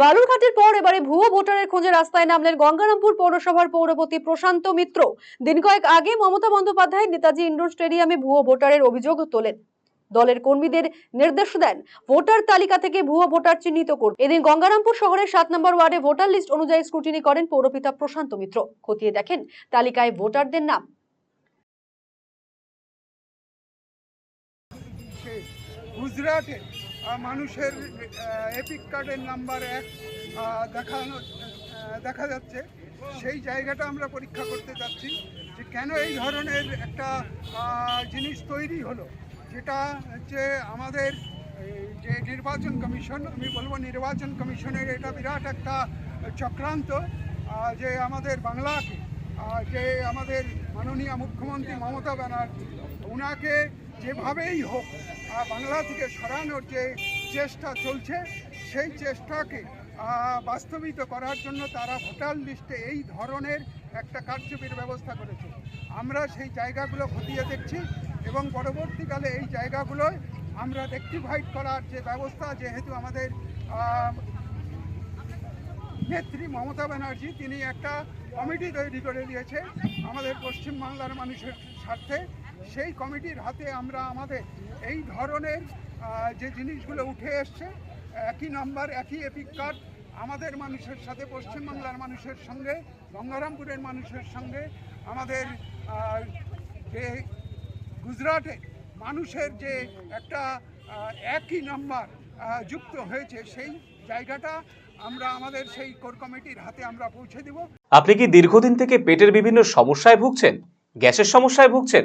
বালুরঘাটের পর এবারে ভুয়ো ভোটারের খোঁজে রাস্তায় নামলেন গঙ্গারামপুর পৌরসভার পৌরপতি প্রশান্ত মিত্র। দিন কয়েক আগে মমতা বন্দ্যোপাধ্যায় নেতাজি ইন্ডোর স্টেডিয়ামে ভুয়ো ভোটারের অভিযোগ তোলেন। দলের কর্মীদের নির্দেশ দেন ভোটার তালিকা থেকে ভুয়ো ভোটার চিহ্নিত করতে এদিন গঙ্গারামপুর শহরের সাত নম্বর ওয়ার্ডে ভোটার লিস্ট অনুযায়ী স্ক্রুটিনি করেন পৌরপিতা প্রশান্ত মিত্র। খতিয়ে দেখেন তালিকায় ভোটারদের নাম। গুজরাটে মানুষের এপিক কার্ডের নাম্বার এক দেখানো দেখা যাচ্ছে। সেই জায়গাটা আমরা পরীক্ষা করতে যাচ্ছি যে কেন এই ধরনের একটা জিনিস তৈরি হলো। যেটা হচ্ছে আমাদের যে নির্বাচন কমিশন, আমি বলব নির্বাচন কমিশনের এটা বিরাট একটা চক্রান্ত যে আমাদের বাংলাকে যে আমাদের মাননীয় মুখ্যমন্ত্রী মমতা ব্যানার্জি ওনাকে যেভাবেই হোক বাংলা থেকে সরানোর যে চেষ্টা চলছে, সেই চেষ্টাকে বাস্তবিত করার জন্য তারা ভোটার লিস্টে এই ধরনের একটা কারচুপির ব্যবস্থা করেছে। আমরা সেই জায়গাগুলো খতিয়ে দেখছি এবং পরবর্তীকালে এই জায়গাগুলোয় আমরা রেক্টিফাইড করার যে ব্যবস্থা, যেহেতু আমাদের নেত্রী মমতা ব্যানার্জি, তিনি একটা কমিটি তৈরি করে দিয়েছে আমাদের পশ্চিমবাংলার মানুষের স্বার্থে। সেই কমিটির হাতে আমরা আমাদের এই ধরনের যে জিনিসগুলো উঠে এসছে, একই নাম্বার, একই এপিক কার্ড আমাদের মানুষের সাথে পশ্চিমবাংলার মানুষের সঙ্গে গঙ্গারামপুরের মানুষের সঙ্গে, আমাদের যে গুজরাটে মানুষের যে একটা একই নাম্বার যুক্ত হয়েছে, সেই জায়গাটা আমরা আমাদের সেই কোর কমিটির হাতে আমরা পৌঁছে দেব। আপনি কি দীর্ঘদিন থেকে পেটের বিভিন্ন সমস্যায় ভুগছেন? গ্যাসের সমস্যায় ভুগছেন?